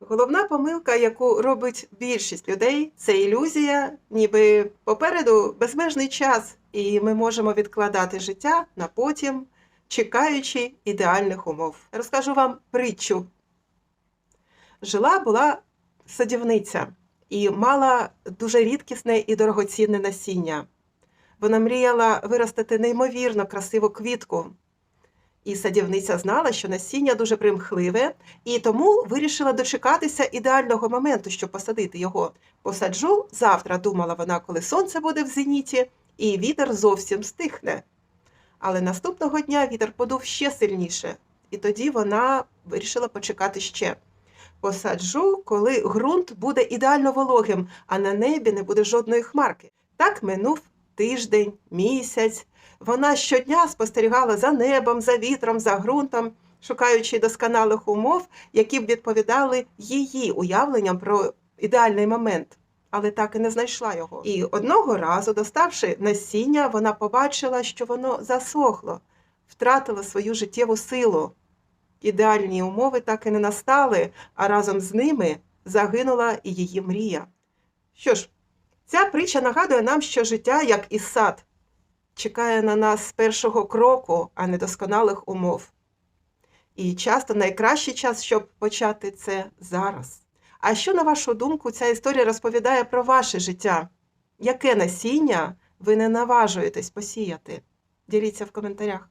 Головна помилка, яку робить більшість людей, це ілюзія, ніби попереду безмежний час, і ми можемо відкладати життя на потім, чекаючи ідеальних умов. Розкажу вам притчу. Жила була садівниця і мала дуже рідкісне і дорогоцінне насіння. Вона мріяла виростити неймовірно красиву квітку. І садівниця знала, що насіння дуже примхливе, і тому вирішила дочекатися ідеального моменту, щоб посадити його. Посаджу завтра, думала вона, коли сонце буде в зеніті, і вітер зовсім стихне. Але наступного дня вітер подув ще сильніше, і тоді вона вирішила почекати ще. Посаджу, коли ґрунт буде ідеально вологим, а на небі не буде жодної хмарки. Так минув тиждень, місяць. Вона щодня спостерігала за небом, за вітром, за ґрунтом, шукаючи досконалих умов, які б відповідали її уявленням про ідеальний момент, але так і не знайшла його. І одного разу, доставши насіння, вона побачила, що воно засохло, втратило свою життєву силу. Ідеальні умови так і не настали, а разом з ними загинула і її мрія. Що ж, ця притча нагадує нам, що життя, як і сад, чекає на нас з першого кроку, а не досконалих умов. І часто найкращий час, щоб почати це зараз. А що, на вашу думку, ця історія розповідає про ваше життя? Яке насіння ви не наважуєтесь посіяти? Діліться в коментарях.